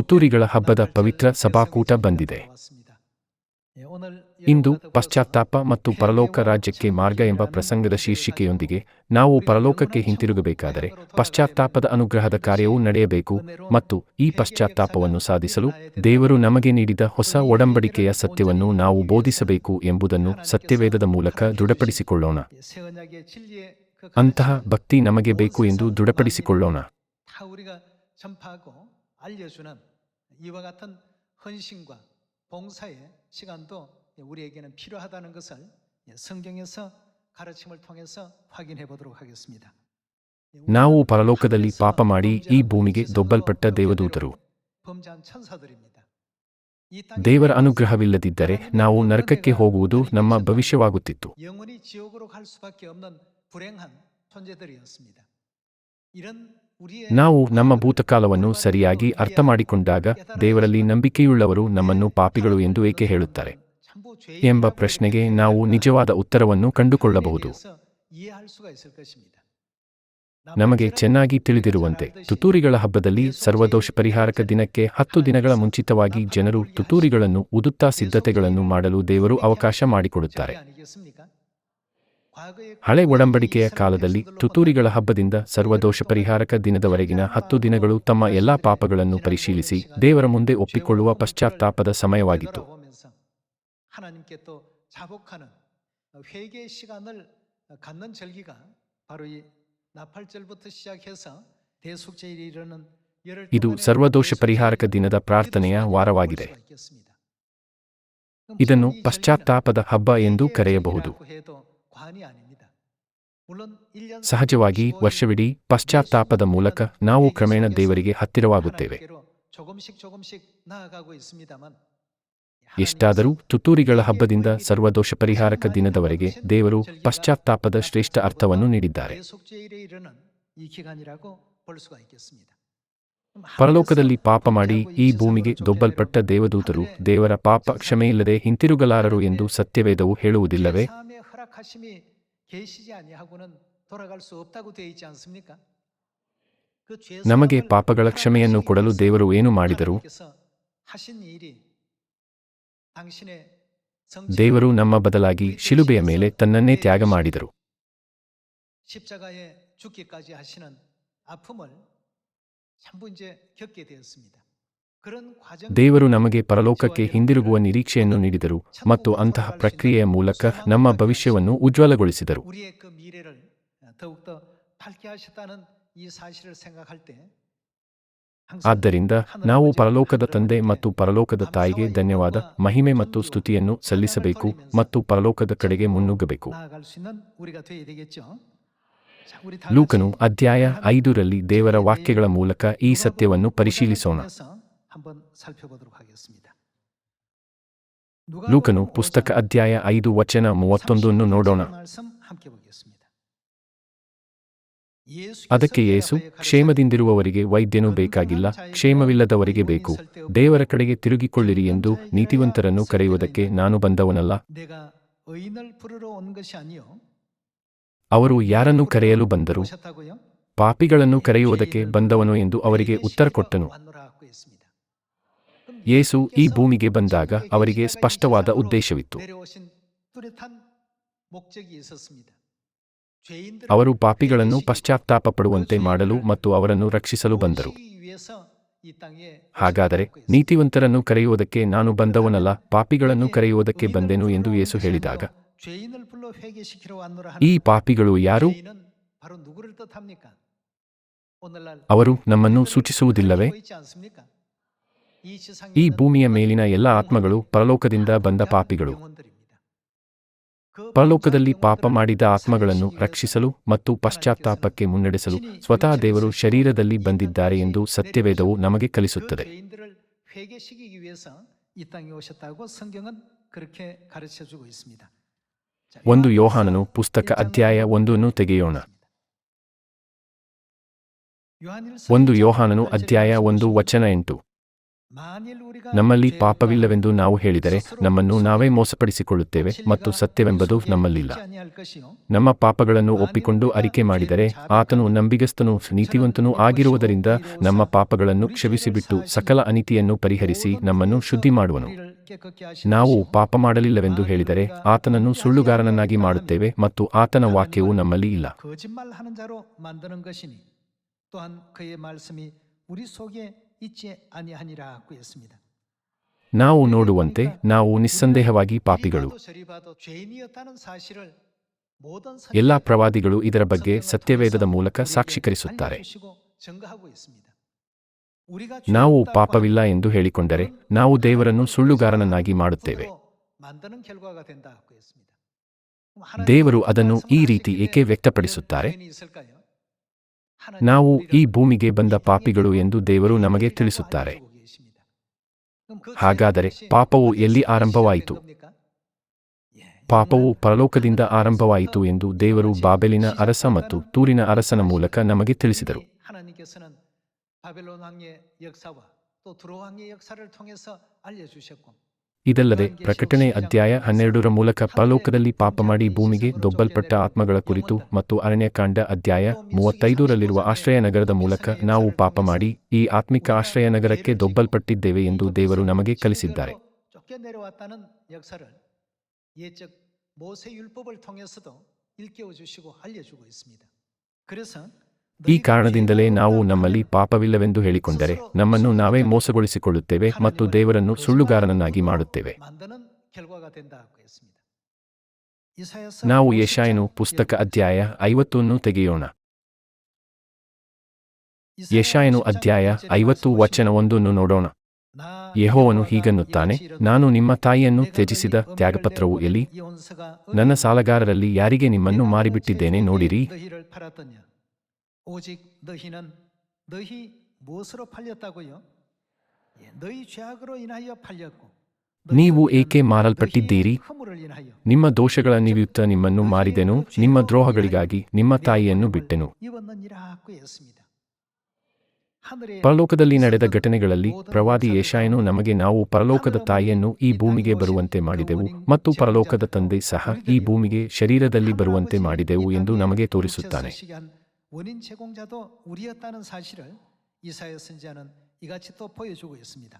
ತುತ್ತೂರಿಗಳ ಹಬ್ಬದ ಪವಿತ್ರ ಸಭಾಕೂಟ ಬಂದಿದೆ. ಇಂದು ಪಶ್ಚಾತ್ತಾಪ ಮತ್ತು ಪರಲೋಕ ರಾಜ್ಯಕ್ಕೆ ಮಾರ್ಗ ಎಂಬ ಪ್ರಸಂಗದ ಶೀರ್ಷಿಕೆಯೊಂದಿಗೆ ನಾವು ಪರಲೋಕಕ್ಕೆ ಹಿಂತಿರುಗಬೇಕಾದರೆ ಪಶ್ಚಾತ್ತಾಪದ ಅನುಗ್ರಹದ ಕಾರ್ಯವೂ ನಡೆಯಬೇಕು ಮತ್ತು ಈ ಪಶ್ಚಾತ್ತಾಪವನ್ನು ಸಾಧಿಸಲು ದೇವರು ನಮಗೆ ನೀಡಿದ ಹೊಸ ಒಡಂಬಡಿಕೆಯ ಸತ್ಯವನ್ನು ನಾವು ಬೋಧಿಸಬೇಕು ಎಂಬುದನ್ನು ಸತ್ಯವೇದದ ಮೂಲಕ ದೃಢಪಡಿಸಿಕೊಳ್ಳೋಣ. ಅಂತಹ ಭಕ್ತಿ ನಮಗೆ ಬೇಕು ಎಂದು ದೃಢಪಡಿಸಿಕೊಳ್ಳೋಣ. 다 우리가 전파하고 알려주는 이와 같은 헌신과 봉사의 시간도 우리에게는 필요하다는 것을 성경에서 가르침을 통해서 확인해 보도록 하겠습니다. ನಾವು ಪರಲೋಕದಲ್ಲಿ ಪಾಪ ಮಾಡಿ ಈ ಭೂಮಿಗೆ ದೊಬ್ಬಲ್ಪಟ್ಟ ದೇವದೂತರು 범죄한 천사들입니다. 이 ದೇವರ ಅನುಗ್ರಹವಿಲ್ಲದಿದ್ದರೆ ನಾವು ನರಕಕ್ಕೆ ಹೋಗುವುದು ನಮ್ಮ ಭವಿಷ್ಯವಾಗುತ್ತಿತ್ತು ನಾವು ನಮ್ಮ ಭೂತಕಾಲವನ್ನು ಸರಿಯಾಗಿ ಅರ್ಥ ಮಾಡಿಕೊಂಡಾಗ ದೇವರಲ್ಲಿ ನಂಬಿಕೆಯುಳ್ಳವರು ನಮ್ಮನ್ನು ಪಾಪಿಗಳು ಎಂದು ಏಕೆ ಹೇಳುತ್ತಾರೆ? ಎಂಬ ಪ್ರಶ್ನೆಗೆ ನಾವು ನಿಜವಾದ ಉತ್ತರವನ್ನು ಕಂಡುಕೊಳ್ಳಬಹುದು. ನಮಗೆ ಚೆನ್ನಾಗಿ ತಿಳಿದಿರುವಂತೆ ತುತೂರಿಗಳ ಹಬ್ಬದಲ್ಲಿ ಸರ್ವದೋಷ ಪರಿಹಾರಕ ದಿನಕ್ಕೆ ಹತ್ತು ದಿನಗಳ ಮುಂಚಿತವಾಗಿ ಜನರು ತುತೂರಿಗಳನ್ನು ಉದುತ್ತಾ ಸಿದ್ಧತೆಗಳನ್ನು ಮಾಡಲು ದೇವರು ಅವಕಾಶ ಮಾಡಿಕೊಡುತ್ತಾರೆ. ಹಳೆ ಒಡಂಬಡಿಕೆಯ ಕಾಲದಲ್ಲಿ ತುತೂರಿಗಳ ಹಬ್ಬದಿಂದ ಸರ್ವದೋಷ ಪರಿಹಾರಕ ದಿನದವರೆಗಿನ ಹತ್ತು ದಿನಗಳು ತಮ್ಮ ಎಲ್ಲಾ ಪಾಪಗಳನ್ನು ಪರಿಶೀಲಿಸಿ ದೇವರ ಮುಂದೆ ಒಪ್ಪಿಕೊಳ್ಳುವ ಪಶ್ಚಾತ್ತಾಪದ ಸಮಯವಾಗಿತ್ತು. ಇದು ಸರ್ವದೋಷ ಪರಿಹಾರಕ ದಿನದ ಪ್ರಾರ್ಥನೆಯ ವಾರವಾಗಿದೆ. ಇದನ್ನು ಪಶ್ಚಾತ್ತಾಪದ ಹಬ್ಬ ಎಂದು ಕರೆಯಬಹುದು. ಸಹಜವಾಗಿ ವರ್ಷವಿಡೀ ಪಶ್ಚಾತ್ತಾಪದ ಮೂಲಕ ನಾವು ಕ್ರಮೇಣ ದೇವರಿಗೆ ಹತ್ತಿರವಾಗುತ್ತೇವೆ. ಎಷ್ಟಾದರೂ ತುತ್ತೂರಿಗಳ ಹಬ್ಬದಿಂದ ಸರ್ವದೋಷ ಪರಿಹಾರಕ ದಿನದವರೆಗೆ ದೇವರು ಪಶ್ಚಾತ್ತಾಪದ ಶ್ರೇಷ್ಠ ಅರ್ಥವನ್ನು ನೀಡಿದ್ದಾರೆ. ಪರಲೋಕದಲ್ಲಿ ಪಾಪ ಮಾಡಿ ಈ ಭೂಮಿಗೆ ದೊಬ್ಬಲ್ಪಟ್ಟ ದೇವದೂತರು ದೇವರ ಪಾಪ ಕ್ಷಮೆಯಿಲ್ಲದೆ ಹಿಂತಿರುಗಲಾರರು ಎಂದು ಸತ್ಯವೇದವು ಹೇಳುವುದಿಲ್ಲವೇ? 허락하심이 계시지 아니하고는 돌아갈 수 없다고 되어 있지 않습니까? 그 죄 ನಮಗೆ 사함을 ಪಾಪಗಳ ಕ್ಷಮೆಯನ್ನು ಕೊಡಲು ದೇವರು ಏನು ಮಾಡಿದರು 하나님께서 하신 일이 당신의 ದೇವರು ನಮ್ಮ ಬದಲಾಗಿ ಶಿಲುಬೆಯ ಮೇಲೆ ತನ್ನನ್ನೇ ತ್ಯಾಗ ಮಾಡಿದರು 십자가에 죽기까지 하시는 아픔을 전부 이제 겪게 되었습니다. ದೇವರು ನಮಗೆ ಪರಲೋಕಕ್ಕೆ ಹಿಂದಿರುಗುವ ನಿರೀಕ್ಷೆಯನ್ನು ನೀಡಿದರು ಮತ್ತು ಅಂತಹ ಪ್ರಕ್ರಿಯೆಯ ಮೂಲಕ ನಮ್ಮ ಭವಿಷ್ಯವನ್ನು ಉಜ್ವಲಗೊಳಿಸಿದರು. ಆದ್ದರಿಂದ ನಾವು ಪರಲೋಕದ ತಂದೆ ಮತ್ತು ಪರಲೋಕದ ತಾಯಿಗೆ ಧನ್ಯವಾದ. ಮಹಿಮೆ ಮತ್ತು ಸ್ತುತಿಯನ್ನು ಸಲ್ಲಿಸಬೇಕು ಮತ್ತು ಪರಲೋಕದ ಕಡೆಗೆ ಮುನ್ನುಗ್ಗಬೇಕು. ಲೂಕನು ಅಧ್ಯಾಯ ಐದರಲ್ಲಿ ದೇವರ ವಾಕ್ಯಗಳ ಮೂಲಕ ಈ ಸತ್ಯವನ್ನು ಪರಿಶೀಲಿಸೋಣ. ಲೂಕನು ಪುಸ್ತಕ ಅಧ್ಯಾಯ ಐದು ವಚನ ಮೂವತ್ತೊಂದನ್ನು ನೋಡೋಣ ಅದಕ್ಕೆ ಯೇಸು ಕ್ಷೇಮದಿಂದಿರುವವರಿಗೆ ವೈದ್ಯನೂ ಬೇಕಾಗಿಲ್ಲ ಕ್ಷೇಮವಿಲ್ಲದವರಿಗೆ ಬೇಕು ದೇವರ ಕಡೆಗೆ ತಿರುಗಿಕೊಳ್ಳಿರಿ ಎಂದು ನೀತಿವಂತರನ್ನು ಕರೆಯುವುದಕ್ಕೆ ನಾನು ಬಂದವನಲ್ಲ ಅವರು ಯಾರನ್ನು ಕರೆಯಲು ಬಂದರು ಪಾಪಿಗಳನ್ನು ಕರೆಯುವುದಕ್ಕೆ ಬಂದವನು ಎಂದು ಅವರಿಗೆ ಉತ್ತರ ಕೊಟ್ಟನು ಯೇಸು ಈ ಭೂಮಿಗೆ ಬಂದಾಗ ಅವರಿಗೆ ಸ್ಪಷ್ಟವಾದ ಉದ್ದೇಶವಿತ್ತು. ಅವರು ಪಾಪಿಗಳನ್ನು ಪಶ್ಚಾತ್ತಾಪ ಪಡುವಂತೆ ಮಾಡಲು ಮತ್ತು ಅವರನ್ನು ರಕ್ಷಿಸಲು ಬಂದರು. ಹಾಗಾದರೆ ನೀತಿವಂತರನ್ನು ಕರೆಯುವುದಕ್ಕೆ ನಾನು ಬಂದವನಲ್ಲ ಪಾಪಿಗಳನ್ನು ಕರೆಯುವುದಕ್ಕೆ ಬಂದೆನು ಎಂದು ಯೇಸು ಹೇಳಿದಾಗ ಈ ಪಾಪಿಗಳು ಯಾರು? ಅವರು ನಮ್ಮನ್ನು ಸೂಚಿಸುವುದಿಲ್ಲವೇ? ಈ ಭೂಮಿಯ ಮೇಲಿನ ಎಲ್ಲ ಆತ್ಮಗಳು ಪರಲೋಕದಿಂದ ಬಂದ ಪಾಪಿಗಳು. ಪರಲೋಕದಲ್ಲಿ ಪಾಪ ಮಾಡಿದ ಆತ್ಮಗಳನ್ನು ರಕ್ಷಿಸಲು ಮತ್ತು ಪಶ್ಚಾತ್ತಾಪಕ್ಕೆ ಮುನ್ನಡೆಸಲು ಸ್ವತಃ ದೇವರು ಶರೀರದಲ್ಲಿ ಬಂದಿದ್ದಾರೆ ಎಂದು ಸತ್ಯವೇದವು ನಮಗೆ ಕಲಿಸುತ್ತದೆ. ಒಂದು ಯೋಹಾನನು ಪುಸ್ತಕ ಅಧ್ಯಾಯ ಒಂದನ್ನು ತೆಗೆಯೋಣ. ಒಂದು ಯೋಹಾನನು ಅಧ್ಯಾಯ ಒಂದು ವಚನ ಎಂಟು. ನಮ್ಮಲ್ಲಿ ಪಾಪವಿಲ್ಲವೆಂದು ನಾವು ಹೇಳಿದರೆ ನಮ್ಮನ್ನು ನಾವೇ ಮೋಸಪಡಿಸಿಕೊಳ್ಳುತ್ತೇವೆ ಮತ್ತು ಸತ್ಯವೆಂಬುದು ನಮ್ಮಲ್ಲಿಲ್ಲ. ನಮ್ಮ ಪಾಪಗಳನ್ನು ಒಪ್ಪಿಕೊಂಡು ಅರಿಕೆ ಮಾಡಿದರೆ ಆತನು ನಂಬಿಗಸ್ತನು ನೀತಿವಂತನೂ ಆಗಿರುವುದರಿಂದ ನಮ್ಮ ಪಾಪಗಳನ್ನು ಕ್ಷವಿಸಿಬಿಟ್ಟು ಸಕಲ ಅನಿತಿಯನ್ನು ಪರಿಹರಿಸಿ ನಮ್ಮನ್ನು ಶುದ್ಧಿ ಮಾಡುವನು. ನಾವು ಪಾಪ ಮಾಡಲಿಲ್ಲವೆಂದು ಹೇಳಿದರೆ ಆತನನ್ನು ಸುಳ್ಳುಗಾರನನ್ನಾಗಿ ಮಾಡುತ್ತೇವೆ ಮತ್ತು ಆತನ ವಾಕ್ಯವು ನಮ್ಮಲ್ಲಿ ಇಲ್ಲ. ನಾವು ನೋಡುವಂತೆ ನಾವು ನಿಸ್ಸಂದೇಹವಾಗಿ ಪಾಪಿಗಳು. ಎಲ್ಲ ಪ್ರವಾದಿಗಳು ಇದರ ಬಗ್ಗೆ ಸತ್ಯವೇದದ ಮೂಲಕ ಸಾಕ್ಷೀಕರಿಸುತ್ತಾರೆ. ನಾವು ಪಾಪವಿಲ್ಲ ಎಂದು ಹೇಳಿಕೊಂಡರೆ ನಾವು ದೇವರನ್ನು ಸುಳ್ಳುಗಾರನನ್ನಾಗಿ ಮಾಡುತ್ತೇವೆ. ದೇವರು ಅದನ್ನು ಈ ರೀತಿ ಏಕೆ ವ್ಯಕ್ತಪಡಿಸುತ್ತಾರೆ? ನಾವು ಈ ಭೂಮಿಗೆ ಬಂದ ಪಾಪಿಗಳು ಎಂದು ದೇವರು ನಮಗೆ ತಿಳಿಸುತ್ತಾರೆ. ಹಾಗಾದರೆ ಪಾಪವು ಎಲ್ಲಿ ಆರಂಭವಾಯಿತು? ಪಾಪವು ಪರಲೋಕದಿಂದ ಆರಂಭವಾಯಿತು ಎಂದು ದೇವರು ಬಾಬೆಲಿನ ಅರಸ ಮತ್ತು ತೂರಿನ ಅರಸನ ಮೂಲಕ ನಮಗೆ ತಿಳಿಸಿದರು. ಇದಲ್ಲದೆ ಪ್ರಕಟಣೆ ಅಧ್ಯಾಯ ಹನ್ನೆರಡರ ಮೂಲಕ ಪರಲೋಕದಲ್ಲಿ ಪಾಪ ಮಾಡಿ ಭೂಮಿಗೆ ದೊಬ್ಬಲ್ಪಟ್ಟ ಆತ್ಮಗಳ ಕುರಿತು ಮತ್ತು ಅರಣ್ಯಕಾಂಡ ಅಧ್ಯಾಯ ಮೂವತ್ತೈದರಲ್ಲಿರುವ ಆಶ್ರಯ ನಗರದ ಮೂಲಕ ನಾವು ಪಾಪ ಮಾಡಿ ಈ ಆತ್ಮಿಕ ಆಶ್ರಯ ನಗರಕ್ಕೆ ದೊಬ್ಬಲ್ಪಟ್ಟಿದ್ದೇವೆ ಎಂದು ದೇವರು ನಮಗೆ ಕಲಿಸಿದ್ದಾರೆ. ಈ ಕಾರಣದಿಂದಲೇ ನಾವು ನಮ್ಮಲ್ಲಿ ಪಾಪವಿಲ್ಲವೆಂದು ಹೇಳಿಕೊಂಡರೆ ನಮ್ಮನ್ನು ನಾವೇ ಮೋಸಗೊಳಿಸಿಕೊಳ್ಳುತ್ತೇವೆ ಮತ್ತು ದೇವರನ್ನು ಸುಳ್ಳುಗಾರನನ್ನಾಗಿ ಮಾಡುತ್ತೇವೆ. ನಾವು ಯಶಾಯನು ಪುಸ್ತಕ ಅಧ್ಯಾಯ ಐವತ್ತನ್ನು ತೆಗೆಯೋಣ. ಯಶಾಯನು ಅಧ್ಯಾಯ ಐವತ್ತು ವಚನ ಒಂದನ್ನು ನೋಡೋಣ. ಯಹೋವನು ಹೀಗನ್ನುತ್ತಾನೆ, ನಾನು ನಿಮ್ಮ ತಾಯಿಯನ್ನು ತ್ಯಜಿಸಿದ ತ್ಯಾಗಪತ್ರವು ಎಲ್ಲಿ? ನನ್ನ ಸಾಲಗಾರರಲ್ಲಿ ಯಾರಿಗೆ ನಿಮ್ಮನ್ನು ಮಾರಿಬಿಟ್ಟಿದ್ದೇನೆ ನೋಡಿರಿ. 오직 너희는 너희 무엇으로 팔렸다고요? 예, 너희 죄악으로 인하여 팔렸고 ನೀವು 너희 ಏಕೆ ಮಾರಲ್ಪಟ್ಟಿದ್ದೀರಿ 너희의 허물을 인하여 ನಿಮ್ಮ ದೋಷಗಳ ನಿಮಿತ್ತ ನಿಮ್ಮನ್ನು ಮಾರಿದೆನು ನಿಮ್ಮ ದ್ರೋಹಗಳಿಗಾಗಿ ನಿಮ್ಮ ತಾಯಿಯನ್ನು ಬಿಟ್ಟೆನು 입었느니라고 했습니다. 하늘의 ಪರಲೋಕದಲ್ಲಿ ನಡೆದ ಘಟನೆಗಳಲ್ಲಿ ಪ್ರವಾದಿ ಯಶಾಯನು ನಮಗೆ ನಾವು ಪರಲೋಕದ ತಾಯಿಯನ್ನು ಈ ಭೂಮಿಗೆ ಬರುವಂತೆ ಮಾಡಿದೆವು ಮತ್ತು ಪರಲೋಕದ ತಂದೆ ಸಹ ಈ ಭೂಮಿಗೆ ಶರೀರದಲ್ಲಿ ಬರುವಂತೆ ಮಾಡಿದೆವು ಎಂದು ನಮಗೆ ತೋರಿಸುತ್ತಾನೆ 서식한 원인 제공자도 우리였다는 사실을 이사야 선지자는 이같이 또 보여주고 있습니다.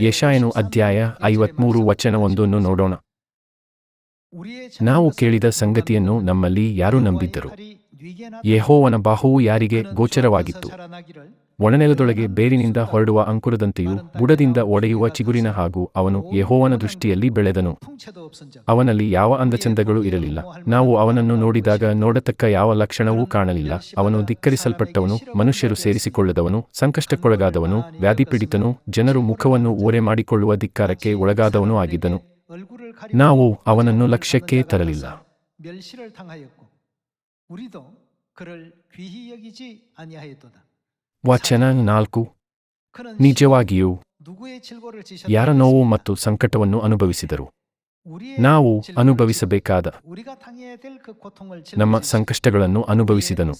ಯಶಾಯನು ಅಧ್ಯಾಯ ಐವತ್ಮೂರು ವಚನವೊಂದನ್ನು ನೋಡೋಣ ನಾವು ಕೇಳಿದ ಸಂಗತಿಯನ್ನು ನಮ್ಮಲ್ಲಿ ಯಾರು ನಂಬಿದ್ದರು ಯೆಹೋವನ ಬಾಹುವು ಯಾರಿಗೆ ಗೋಚರವಾಗಿತ್ತು 주 앞에서 살아나기를 ಒಣನೆಲದೊಳಗೆ ಬೇರಿನಿಂದ ಹೊರಡುವ ಅಂಕುರದಂತೆಯೂ ಬುಡದಿಂದ ಒಡೆಯುವ ಚಿಗುರಿನ ಹಾಗೂ ಅವನು ಯೆಹೋವನ ದೃಷ್ಟಿಯಲ್ಲಿ ಬೆಳೆದನು 풍채도 없은 적 ಅವನಲ್ಲಿ ಯಾವ ಅಂದಚಂದಗಳು ಇರಲಿಲ್ಲ ನಾವು ಅವನನ್ನು ನೋಡಿದಾಗ ನೋಡತಕ್ಕ ಯಾವ ಲಕ್ಷಣವೂ ಕಾಣಲಿಲ್ಲ ಅವನು ಧಿಕ್ಕರಿಸಲ್ಪಟ್ಟವನು ಮನುಷ್ಯರು ಸೇರಿಸಿಕೊಳ್ಳದವನು ಸಂಕಷ್ಟಕ್ಕೊಳಗಾದವನು ವ್ಯಾಧಿಪೀಡಿತನು ಜನರು ಮುಖವನ್ನು ಓರೆ ಮಾಡಿಕೊಳ್ಳುವ ಧಿಕ್ಕಾರಕ್ಕೆ ಒಳಗಾದವನೂ ಆಗಿದ್ದನು 얼굴을 ನಾವು 가리고 ಅವನನ್ನು 자기를 ಲಕ್ಷ್ಯಕ್ಕೆ 당하지 ತರಲಿಲ್ಲ 않아서 멸시를 당하였고 우리도 그를 귀히 여기지 아니하였도다. ವಚನ ನಾಲ್ಕು. ನಿಜವಾಗಿಯೂ ಯಾರ ನೋವು ಮತ್ತು ಸಂಕಟವನ್ನು ಅನುಭವಿಸಿದರು. ನಾವು ಅನುಭವಿಸಬೇಕಾದ ನಮ್ಮ ಸಂಕಷ್ಟಗಳನ್ನು ಅನುಭವಿಸಿದನು.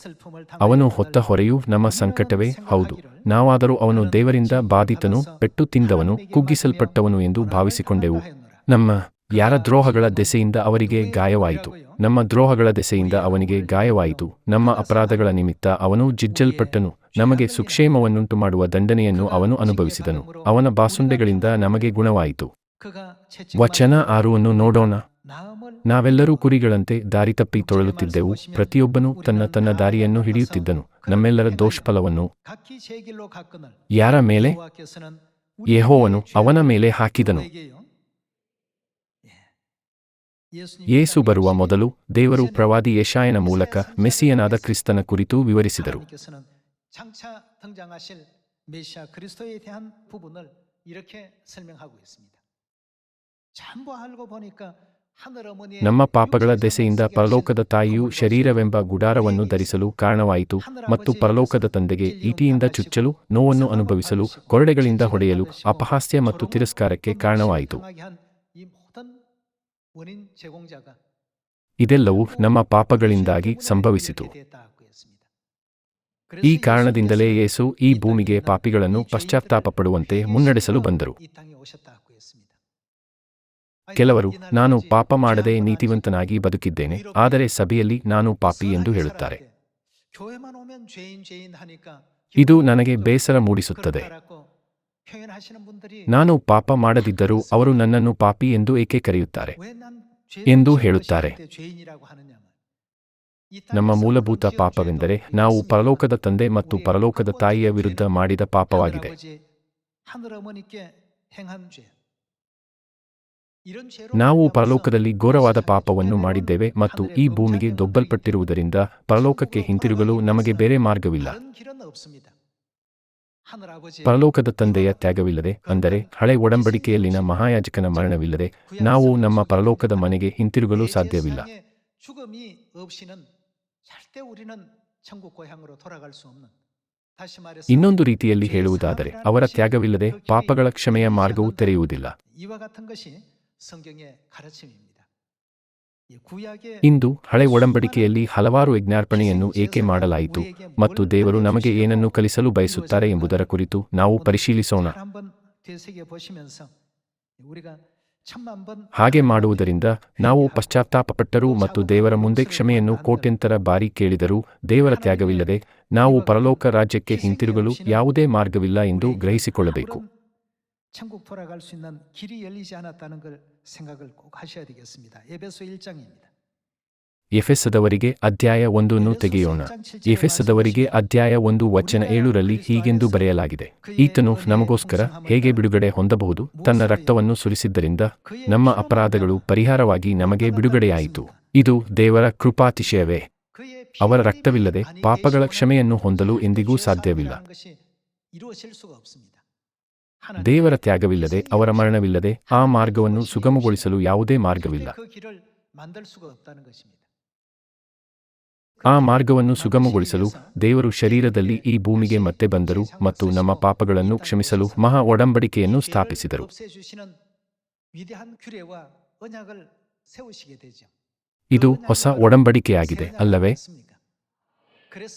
ಅವನು ಹೊತ್ತ ಹೊರೆಯೂ ನಮ್ಮ ಸಂಕಟವೇ, ಹೌದು. ನಾವಾದರೂ ಅವನು ದೇವರಿಂದ ಬಾಧಿತನು, ಪೆಟ್ಟು ತಿಂದವನು, ಕುಗ್ಗಿಸಲ್ಪಟ್ಟವನು ಎಂದು ಭಾವಿಸಿಕೊಂಡೆವು. ನಮ್ಮ ಯಾರ ದ್ರೋಹಗಳ ದೆಸೆಯಿಂದ ಅವರಿಗೆ ಗಾಯವಾಯಿತು. ನಮ್ಮ ದ್ರೋಹಗಳ ದೆಸೆಯಿಂದ ಅವನಿಗೆ ಗಾಯವಾಯಿತು. ನಮ್ಮ ಅಪರಾಧಗಳ ನಿಮಿತ್ತ ಅವನು ಜಿಜ್ಜಲ್ಪಟ್ಟನು. ನಮಗೆ ಸುಕ್ಷೇಮವನ್ನುಂಟು ಮಾಡುವ ದಂಡನೆಯನ್ನು ಅವನು ಅನುಭವಿಸಿದನು. ಅವನ ಬಾಸುಂಡೆಗಳಿಂದ ನಮಗೆ ಗುಣವಾಯಿತು. ವಚನ ಆರುವನ್ನು ನೋಡೋಣ. ನಾವೆಲ್ಲರೂ ಕುರಿಗಳಂತೆ ದಾರಿ ತಪ್ಪಿ ತೊಳಲುತ್ತಿದ್ದೆವು ಪ್ರತಿಯೊಬ್ಬನೂ ತನ್ನ ತನ್ನ ದಾರಿಯನ್ನು ಹಿಡಿಯುತ್ತಿದ್ದನು. ನಮ್ಮೆಲ್ಲರ ದೋಷಫಲವನ್ನು ಯಾರ ಮೇಲೆ? ಯೆಹೋವನು ಅವನ ಮೇಲೆ ಹಾಕಿದನು. ಯೇಸು ಬರುವ ಮೊದಲು ದೇವರು ಪ್ರವಾದಿ ಯಶಾಯನ ಮೂಲಕ ಮೆಸ್ಸಿಯನಾದ ಕ್ರಿಸ್ತನ ಕುರಿತು ವಿವರಿಸಿದರು. 장차 등장하실 메시아 그리스도에 대한 부분을 이렇게 설명하고 있습니다. 전부 알고 보니까 하늘 어머니의 ನಮ್ಮ ಪಾಪಗಳ 육체에서 ದೆಸೆಯಿಂದ 맹세하신 ಪರಲೋಕದ ತಾಯಿಯು 거룩 ಶರೀರವೆಂಬ ಗುಡಾರವನ್ನು ಧರಿಸಲು ಕಾರಣವಾಯಿತು ಮತ್ತು ಪರಲೋಕದ ತಂದೆಗೆ ಈಟಿಯಿಂದ ಚುಚ್ಚಲು ನೋವನ್ನು ಅನುಭವಿಸಲು ಕೊರಡೆಗಳಿಂದ ಹೊಡೆಯಲು ಅಪಹಾಸ್ಯ ಮತ್ತು ತಿರಸ್ಕಾರಕ್ಕೆ ಕಾರಣವಾಯಿತು 당하게 한이 모든 원인 제공자가 ಇದೆಲ್ಲವೂ ನಮ್ಮ ಪಾಪಗಳಿಂದಾಗಿ ಸಂಭವಿಸಿತು ಈ ಕಾರಣದಿಂದಲೇ ಯೇಸು ಈ ಭೂಮಿಗೆ ಪಾಪಿಗಳನ್ನು ಪಶ್ಚಾತ್ತಾಪ ಪಡುವಂತೆ ಮುನ್ನಡೆಸಲು ಬಂದರು. ಕೆಲವರು ನಾನು ಪಾಪ ಮಾಡದೆ ನೀತಿವಂತನಾಗಿ ಬದುಕಿದ್ದೇನೆ ಆದರೆ ಸಭೆಯಲ್ಲಿ ನಾನು ಪಾಪಿ ಎಂದು ಹೇಳುತ್ತಾರೆ. ಇದು ನನಗೆ ಬೇಸರ ಮೂಡಿಸುತ್ತದೆ. ನಾನು ಪಾಪ ಮಾಡದಿದ್ದರೂ ಅವರು ನನ್ನನ್ನು ಪಾಪಿ ಎಂದು ಏಕೆ ಕರೆಯುತ್ತಾರೆ? ಎಂದು ಹೇಳುತ್ತಾರೆ. ನಮ್ಮ ಮೂಲಭೂತ ಪಾಪವೆಂದರೆ ನಾವು ಪರಲೋಕದ ತಂದೆ ಮತ್ತು ಪರಲೋಕದ ತಾಯಿಯ ವಿರುದ್ಧ ಮಾಡಿದ ಪಾಪವಾಗಿದೆ. ನಾವು ಪರಲೋಕದಲ್ಲಿ ಘೋರವಾದ ಪಾಪವನ್ನು ಮಾಡಿದ್ದೇವೆ ಮತ್ತು ಈ ಭೂಮಿಗೆ ದೊಬ್ಬಲ್ಪಟ್ಟಿರುವುದರಿಂದ ಪರಲೋಕಕ್ಕೆ ಹಿಂತಿರುಗಲು ನಮಗೆ ಬೇರೆ ಮಾರ್ಗವಿಲ್ಲ. ಪರಲೋಕದ ತಂದೆಯ ತ್ಯಾಗವಿಲ್ಲದೆ, ಅಂದರೆ ಹಳೆ ಒಡಂಬಡಿಕೆಯಲ್ಲಿನ ಮಹಾಯಾಜಕನ ಮರಣವಿಲ್ಲದೆ, ನಾವು ನಮ್ಮ ಪರಲೋಕದ ಮನೆಗೆ ಹಿಂತಿರುಗಲು ಸಾಧ್ಯವಿಲ್ಲ. ಇನ್ನೊಂದು ರೀತಿಯಲ್ಲಿ ಹೇಳುವುದಾದರೆ ಅವರ ತ್ಯಾಗವಿಲ್ಲದೆ ಪಾಪಗಳ ಕ್ಷಮೆಯ ಮಾರ್ಗವು ತೆರೆಯುವುದಿಲ್ಲ. ಇಂದು ಹಳೆ ಒಡಂಬಡಿಕೆಯಲ್ಲಿ ಹಲವಾರು ಯಜ್ಞಾರ್ಪಣೆಯನ್ನು ಏಕೆ ಮಾಡಲಾಯಿತು ಮತ್ತು ದೇವರು ನಮಗೆ ಏನನ್ನು ಕಲಿಸಲು ಬಯಸುತ್ತಾರೆ ಎಂಬುದರ ಕುರಿತು ನಾವು ಪರಿಶೀಲಿಸೋಣ. ಹಾಗೆ ಮಾಡುವುದರಿಂದ ನಾವು ಪಶ್ಚಾತ್ತಾಪಪಟ್ಟರೂ ಮತ್ತು ದೇವರ ಮುಂದೆ ಕ್ಷಮೆಯನ್ನು ಕೋಟ್ಯಂತರ ಬಾರಿ ಕೇಳಿದರೂ ದೇವರ ತ್ಯಾಗವಿಲ್ಲದೆ ನಾವು ಪರಲೋಕ ರಾಜ್ಯಕ್ಕೆ ಹಿಂತಿರುಗಲು ಯಾವುದೇ ಮಾರ್ಗವಿಲ್ಲ ಎಂದು ಗ್ರಹಿಸಿಕೊಳ್ಳಬೇಕು 천국 돌아갈 수 있는 길이 열리지 않았다는 걸 생각을 꼭 하셔야 되겠습니다. 에베소 1장입니다. ಎಫೆಸದವರಿಗೆ ಅಧ್ಯಾಯ ಒಂದನ್ನು ತೆಗೆಯೋಣ. ಎಫೆಸದವರಿಗೆ ಅಧ್ಯಾಯ ಒಂದು ವಚನ ಏಳರಲ್ಲಿ ಹೀಗೆಂದು ಬರೆಯಲಾಗಿದೆ. ಈತನು ನಮಗೋಸ್ಕರ ಹೇಗೆ ಬಿಡುಗಡೆ ಹೊಂದಬಹುದು? ತನ್ನ ರಕ್ತವನ್ನು ಸುರಿಸಿದ್ದರಿಂದ ನಮ್ಮ ಅಪರಾಧಗಳು ಪರಿಹಾರವಾಗಿ ನಮಗೆ ಬಿಡುಗಡೆಯಾಯಿತು. ಇದು ದೇವರ ಕೃಪಾತಿಶಯವೇ? ಅವರ ರಕ್ತವಿಲ್ಲದೆ ಪಾಪಗಳ ಕ್ಷಮೆಯನ್ನು ಹೊಂದಲು ಎಂದಿಗೂ ಸಾಧ್ಯವಿಲ್ಲ. ದೇವರ ತ್ಯಾಗವಿಲ್ಲದೆ ಅವರ ಮರಣವಿಲ್ಲದೆ ಆ ಮಾರ್ಗವನ್ನು ಸುಗಮಗೊಳಿಸಲು ಯಾವುದೇ ಮಾರ್ಗವಿಲ್ಲ. ಆ ಮಾರ್ಗವನ್ನು ಸುಗಮಗೊಳಿಸಲು ದೇವರು ಶರೀರದಲ್ಲಿ ಈ ಭೂಮಿಗೆ ಮತ್ತೆ ಬಂದರು ಮತ್ತು ನಮ್ಮ ಪಾಪಗಳನ್ನು ಕ್ಷಮಿಸಲು ಮಹಾ ಒಡಂಬಡಿಕೆಯನ್ನು ಸ್ಥಾಪಿಸಿದರು. ಇದು ಹೊಸ ಒಡಂಬಡಿಕೆಯಾಗಿದೆ, ಅಲ್ಲವೇ?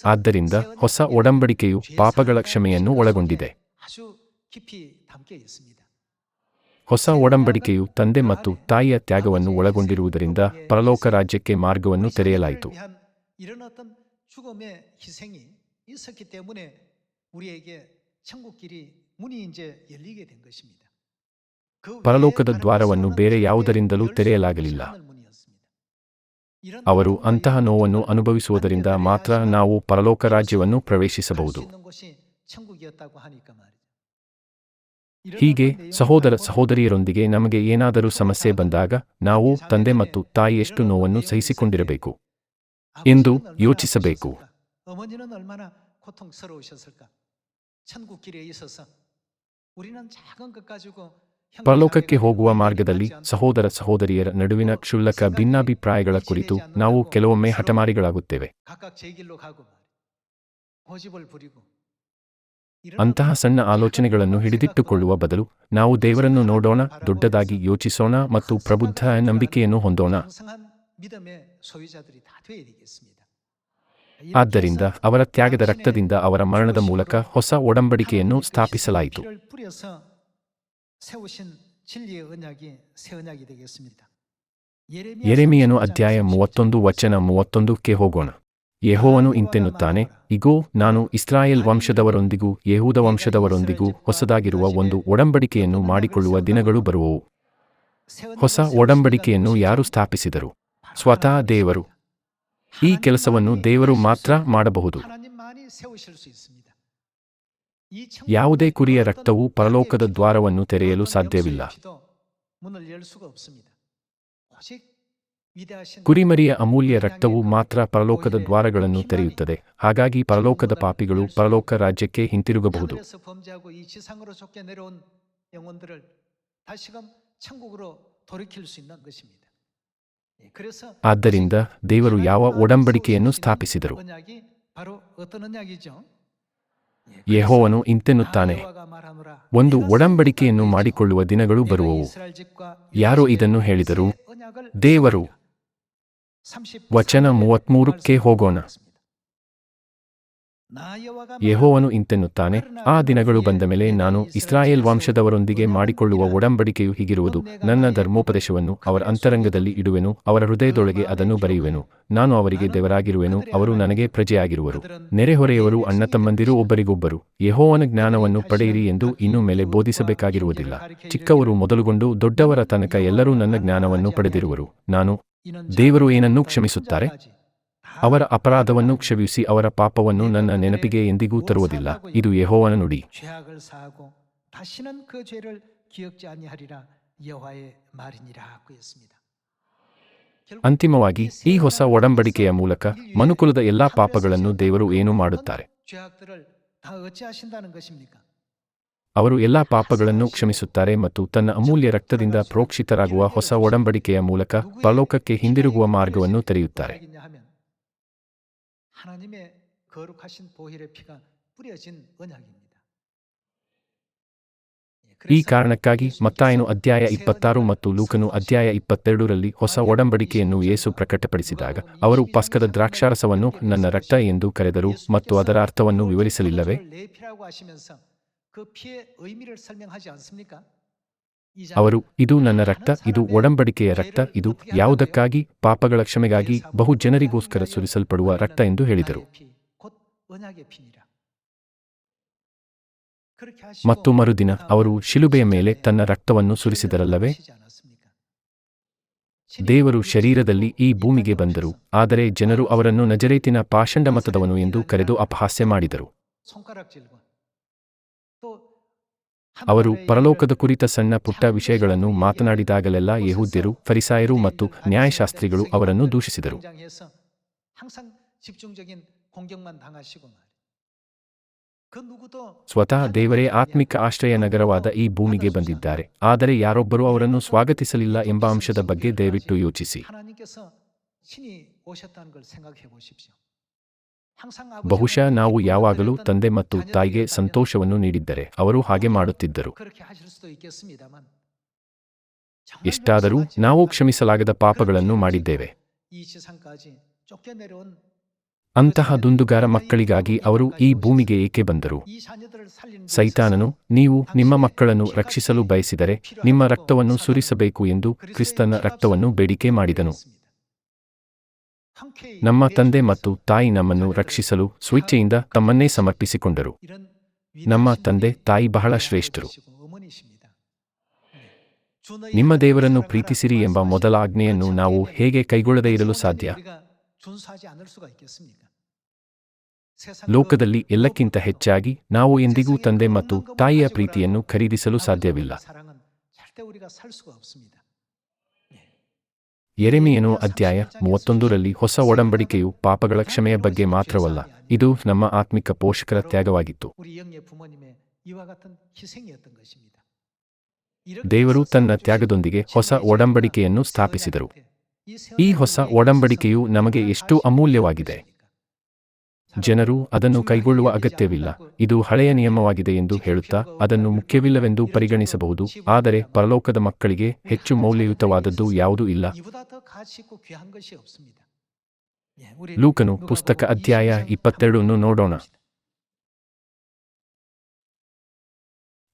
ಆದ್ದರಿಂದ ಹೊಸ ಒಡಂಬಡಿಕೆಯು ಪಾಪಗಳ ಕ್ಷಮೆಯನ್ನು ಒಳಗೊಂಡಿದೆ. ಹೊಸ ಒಡಂಬಡಿಕೆಯು ತಂದೆ ಮತ್ತು ತಾಯಿಯ ತ್ಯಾಗವನ್ನು ಒಳಗೊಂಡಿರುವುದರಿಂದ ಪರಲೋಕ ರಾಜ್ಯಕ್ಕೆ ಮಾರ್ಗವನ್ನು ತೆರೆಯಲಾಯಿತು. 이런 어떤 죽음의 희생이 있었기 때문에 우리에게 천국 길이 문이 이제 열리게 된 것입니다. ಪರಲೋಕದ ದ್ವಾರವನ್ನು ಬೇರೆ ಯಾವುದರಿಂದಲೂ ತೆರೆಯಲಾಗಲಿಲ್ಲ ಅವರು ಅಂತಹ ನೋವನ್ನು ಅನುಭವಿಸುವುದರಿಂದ ಮಾತ್ರ ನಾವು ಪರಲೋಕ ರಾಜ್ಯವನ್ನು ಪ್ರವೇಶಿಸಬಹುದು ಹೀಗೆ ಸಹೋದರ ಸಹೋದರಿಯರೊಂದಿಗೆ ನಮಗೆ ಏನಾದರೂ ಸಮಸ್ಯೆ ಬಂದಾಗ ನಾವು ತಂದೆ ಮತ್ತು ತಾಯಿ ಎಷ್ಟು ನೋವನ್ನು ಸಹಿಸಿಕೊಂಡಿರಬೇಕು ಎಂದು ಯೋಚಿಸಬೇಕು. ಪರಲೋಕಕ್ಕೆ ಹೋಗುವ ಮಾರ್ಗದಲ್ಲಿ ಸಹೋದರ ಸಹೋದರಿಯರ ನಡುವಿನ ಕ್ಷುಲ್ಲಕ ಭಿನ್ನಾಭಿಪ್ರಾಯಗಳ ಕುರಿತು ನಾವು ಕೆಲವೊಮ್ಮೆ ಹಠಮಾರಿಗಳಾಗುತ್ತೇವೆ. ಅಂತಹ ಸಣ್ಣ ಆಲೋಚನೆಗಳನ್ನು ಹಿಡಿದಿಟ್ಟುಕೊಳ್ಳುವ ಬದಲು ನಾವು ದೇವರನ್ನು ನೋಡೋಣ ದೊಡ್ಡದಾಗಿ ಯೋಚಿಸೋಣ ಮತ್ತು ಪ್ರಬುದ್ಧ ನಂಬಿಕೆಯನ್ನು ಹೊಂದೋಣ. ಆದ್ದರಿಂದ ಅವರ ತ್ಯಾಗದ ರಕ್ತದಿಂದ ಅವರ ಮರಣದ ಮೂಲಕ ಹೊಸ ಒಡಂಬಡಿಕೆಯನ್ನು ಸ್ಥಾಪಿಸಲಾಯಿತು. ಎರೆಮಿಯನು ಅಧ್ಯಾಯ ಮೂವತ್ತೊಂದು ವಚನ ಮೂವತ್ತೊಂದಕ್ಕೆ ಹೋಗೋಣ. ಯೆಹೋವನು ಇಂತೆನ್ನುತ್ತಾನೆ ಇಗೋ ನಾನು ಇಸ್ರಾಯೇಲ್ ವಂಶದವರೊಂದಿಗೂ ಯಹೂದ ವಂಶದವರೊಂದಿಗೂ ಹೊಸದಾಗಿರುವ ಒಂದು ಒಡಂಬಡಿಕೆಯನ್ನು ಮಾಡಿಕೊಳ್ಳುವ ದಿನಗಳು ಬರುವವು. ಹೊಸ ಒಡಂಬಡಿಕೆಯನ್ನು ಯಾರು ಸ್ಥಾಪಿಸಿದರು? ಸ್ವತಃ ದೇವರು. ಈ ಕೆಲಸವನ್ನು ದೇವರು ಮಾತ್ರ ಮಾಡಬಹುದು. ಯಾವುದೇ ಕುರಿಯ ರಕ್ತವು ಪರಲೋಕದ ದ್ವಾರವನ್ನು ತೆರೆಯಲು ಸಾಧ್ಯವಿಲ್ಲ. ಕುರಿಮರಿಯ ಅಮೂಲ್ಯ ರಕ್ತವು ಮಾತ್ರ ಪರಲೋಕದ ದ್ವಾರಗಳನ್ನು ತೆರೆಯುತ್ತದೆ. ಹಾಗಾಗಿ ಪರಲೋಕದ ಪಾಪಿಗಳು ಪರಲೋಕ ರಾಜ್ಯಕ್ಕೆ ಹಿಂತಿರುಗಬಹುದು. ಆದ್ದರಿಂದ ದೇವರು ಯಾವ ಒಡಂಬಡಿಕೆಯನ್ನು ಸ್ಥಾಪಿಸಿದರು. ಯೆಹೋವನು ಇಂತೆನ್ನುತ್ತಾನೆ. ಒಂದು ಒಡಂಬಡಿಕೆಯನ್ನು ಮಾಡಿಕೊಳ್ಳುವ ದಿನಗಳು ಬರುವವು. ಯಾರು ಇದನ್ನು ಹೇಳಿದರು. ದೇವರು ವಚನ ಮೂವತ್ಮೂರಕ್ಕೆ ಹೋಗೋಣ. ಯಹೋವನು ಇಂತೆನ್ನುತ್ತಾನೆ, ಆ ದಿನಗಳು ಬಂದ ಮೇಲೆ ನಾನು ಇಸ್ರಾಯೇಲ್ ವಂಶದವರೊಂದಿಗೆ ಮಾಡಿಕೊಳ್ಳುವ ಒಡಂಬಡಿಕೆಯು ಹೀಗಿರುವುದು. ನನ್ನ ಧರ್ಮೋಪದೇಶವನ್ನು ಅವರ ಅಂತರಂಗದಲ್ಲಿ ಇಡುವೆನು, ಅವರ ಹೃದಯದೊಳಗೆ ಅದನ್ನು ಬರೆಯುವೆನು. ನಾನು ಅವರಿಗೆ ದೇವರಾಗಿರುವೆನು, ಅವರು ನನಗೆ ಪ್ರಜೆಯಾಗಿರುವರು. ನೆರೆಹೊರೆಯವರು ಅಣ್ಣ ತಮ್ಮಂದಿರು ಒಬ್ಬರಿಗೊಬ್ಬರು. ಯಹೋವನ ಜ್ಞಾನವನ್ನು ಪಡೆಯಿರಿ ಎಂದು ಇನ್ನು ಮೇಲೆ ಬೋಧಿಸಬೇಕಾಗಿರುವುದಿಲ್ಲ. ಚಿಕ್ಕವರು ಮೊದಲುಗೊಂಡು ದೊಡ್ಡವರ ತನಕ ಎಲ್ಲರೂ ನನ್ನ ಜ್ಞಾನವನ್ನು ಪಡೆದಿರುವರು. ನಾನು ದೇವರು ಏನನ್ನೂ ಕ್ಷಮಿಸುತ್ತಾರೆ? ಅವರ ಅಪರಾಧವನ್ನು ಕ್ಷಮಿಸಿ ಅವರ ಪಾಪವನ್ನು ನನ್ನ ನೆನಪಿಗೆ ಎಂದಿಗೂ ತರುವುದಿಲ್ಲ. ಇದು ಯಹೋವನ ನುಡಿ. ಅಂತಿಮವಾಗಿ ಈ ಹೊಸ ಒಡಂಬಡಿಕೆಯ ಮೂಲಕ ಮನುಕುಲದ ಎಲ್ಲಾ ಪಾಪಗಳನ್ನು ದೇವರು ಏನು ಮಾಡುತ್ತಾರೆ? ಅವರು ಎಲ್ಲಾ ಪಾಪಗಳನ್ನು ಕ್ಷಮಿಸುತ್ತಾರೆ ಮತ್ತು ತನ್ನ ಅಮೂಲ್ಯ ರಕ್ತದಿಂದ ಪ್ರೋಕ್ಷಿತರಾಗುವ ಹೊಸ ಒಡಂಬಡಿಕೆಯ ಮೂಲಕ ಪರಲೋಕಕ್ಕೆ ಹಿಂದಿರುಗುವ ಮಾರ್ಗವನ್ನು ತೆರೆಯುತ್ತಾರೆ. 하면 하나님의 거룩하신 보혈의 피가 뿌려진 언약입니다. 예, ಈ 그래서 ಕಾರಣಕ್ಕಾಗಿ 예수님께서 ಮತ್ತಾಯನು ಅಧ್ಯಾಯ 새 ಇಪ್ಪತ್ತಾರು 언약을 ಮತ್ತು ಲೂಕನು ಅಧ್ಯಾಯ ಇಪ್ಪತ್ತೆರಡರಲ್ಲಿ ಹೊಸ ಒಡಂಬಡಿಕೆಯನ್ನು ಯೇಸು ಪ್ರಕಟಪಡಿಸಿದಾಗ ಅವರು ಪಸ್ಕದ ದ್ರಾಕ್ಷಾರಸವನ್ನು ನನ್ನ ರಕ್ತ ಎಂದು ಕರೆದರು ಮತ್ತು ಅದರ ಅರ್ಥವನ್ನು ವಿವರಿಸಲಿಲ್ಲವೇ ಅವರು ಇದು ನನ್ನ ರಕ್ತ ಇದು ಒಡಂಬಡಿಕೆಯ ರಕ್ತ ಇದು ಯಾವುದಕ್ಕಾಗಿ? ಪಾಪಗಳ ಕ್ಷಮೆಗಾಗಿ ಬಹು ಜನರಿಗೋಸ್ಕರ ಸುರಿಸಲ್ಪಡುವ ರಕ್ತ ಎಂದು ಹೇಳಿದರು. ಮತ್ತು ಮರುದಿನ ಅವರು ಶಿಲುಬೆಯ ಮೇಲೆ ತನ್ನ ರಕ್ತವನ್ನು ಸುರಿಸಿದರಲ್ಲವೇ? ದೇವರು ಶರೀರದಲ್ಲಿ ಈ ಭೂಮಿಗೆ ಬಂದರು. ಆದರೆ ಜನರು ಅವರನ್ನು ನಜರೇತಿನ ಪಾಷಂಡ ಮತದವನು ಎಂದು ಕರೆದು ಅಪಹಾಸ್ಯ ಮಾಡಿದರು. ಅವರು ಪರಲೋಕದ ಕುರಿತ ಸಣ್ಣ ಪುಟ್ಟ ವಿಷಯಗಳನ್ನು ಮಾತನಾಡಿದಾಗಲೆಲ್ಲ ಯಹೂದ್ಯರು ಫರಿಸಾಯರು ಮತ್ತು ನ್ಯಾಯಶಾಸ್ತ್ರಿಗಳು ಅವರನ್ನು ದೂಷಿಸಿದರು ಸ್ವತಃ ದೇವರೇ ಆತ್ಮಿಕ ಆಶ್ರಯ ನಗರವಾದ ಈ ಭೂಮಿಗೆ ಬಂದಿದ್ದಾರೆ ಆದರೆ ಯಾರೊಬ್ಬರೂ ಅವರನ್ನು ಸ್ವಾಗತಿಸಲಿಲ್ಲ ಎಂಬ ಅಂಶದ ಬಗ್ಗೆ ದಯವಿಟ್ಟು ಯೋಚಿಸಿ ಬಹುಶಃ ನಾವು ಯಾವಾಗಲೂ ತಂದೆ ಮತ್ತು ತಾಯಿಗೆ ಸಂತೋಷವನ್ನು ನೀಡಿದ್ದರೆ ಅವರು ಹಾಗೆ ಮಾಡುತ್ತಿದ್ದರು. ಎಷ್ಟಾದರೂ ನಾವು ಕ್ಷಮಿಸಲಾಗದ ಪಾಪಗಳನ್ನು ಮಾಡಿದ್ದೇವೆ. ಅಂತಹ ದುಂದುಗಾರ ಮಕ್ಕಳಿಗಾಗಿ ಅವರು ಈ ಭೂಮಿಗೆ ಏಕೆ ಬಂದರು? ಸೈತಾನನು ನೀವು ನಿಮ್ಮ ಮಕ್ಕಳನ್ನು ರಕ್ಷಿಸಲು ಬಯಸಿದರೆ ನಿಮ್ಮ ರಕ್ತವನ್ನು ಸುರಿಸಬೇಕು ಎಂದು ಕ್ರಿಸ್ತನ ರಕ್ತವನ್ನು ಬೇಡಿಕೆ ಮಾಡಿದನು. ನಮ್ಮ ತಂದೆ ಮತ್ತು ತಾಯಿ ನಮ್ಮನ್ನು ರಕ್ಷಿಸಲು ಸ್ವೇಚ್ಛೆಯಿಂದ ತಮ್ಮನ್ನೇ ಸಮರ್ಪಿಸಿಕೊಂಡರು. ನಮ್ಮ ತಂದೆ, ತಾಯಿ ಬಹಳ ಶ್ರೇಷ್ಠರು. ನಿಮ್ಮ ದೇವರನ್ನು ಪ್ರೀತಿಸಿರಿ ಎಂಬ ಮೊದಲ ಆಜ್ಞೆಯನ್ನು ನಾವು ಹೇಗೆ ಕೈಗೊಳ್ಳದೇ ಇರಲು ಸಾಧ್ಯ? ಲೋಕದಲ್ಲಿ ಎಲ್ಲಕ್ಕಿಂತ ಹೆಚ್ಚಾಗಿ ನಾವು ಎಂದಿಗೂ ತಂದೆ ಮತ್ತು ತಾಯಿಯ ಪ್ರೀತಿಯನ್ನು ಖರೀದಿಸಲು ಸಾಧ್ಯವಿಲ್ಲ. ಎರೆಮಿಯನು ಅಧ್ಯಾಯ ಮೂವತ್ತೊಂದರಲ್ಲಿ ಹೊಸ ಒಡಂಬಡಿಕೆಯು ಪಾಪಗಳ ಕ್ಷಮೆಯ ಬಗ್ಗೆ ಮಾತ್ರವಲ್ಲ, ಇದು ನಮ್ಮ ಆತ್ಮಿಕ ಪೋಷಕರ ತ್ಯಾಗವಾಗಿತ್ತು. ದೇವರು ತನ್ನ ತ್ಯಾಗದೊಂದಿಗೆ ಹೊಸ ಒಡಂಬಡಿಕೆಯನ್ನು ಸ್ಥಾಪಿಸಿದರು. ಈ ಹೊಸ ಒಡಂಬಡಿಕೆಯು ನಮಗೆ ಎಷ್ಟು ಅಮೂಲ್ಯವಾಗಿದೆ. ಜನರು ಅದನ್ನು ಕೈಗೊಳ್ಳುವ ಅಗತ್ಯವಿಲ್ಲ. ಇದು ಹಳೆಯ ನಿಯಮವಾಗಿದೆ ಎಂದು ಹೇಳುತ್ತಾ ಅದನ್ನು ಮುಖ್ಯವಿಲ್ಲವೆಂದು ಪರಿಗಣಿಸಬಹುದು. ಆದರೆ ಪರಲೋಕದ ಮಕ್ಕಳಿಗೆ ಹೆಚ್ಚು ಮೌಲ್ಯಯುತವಾದದ್ದು ಯಾವುದೂ ಇಲ್ಲ. ಲೂಕನು ಪುಸ್ತಕ ಅಧ್ಯಾಯ ಇಪ್ಪತ್ತೆರಡನ್ನು ನೋಡೋಣ.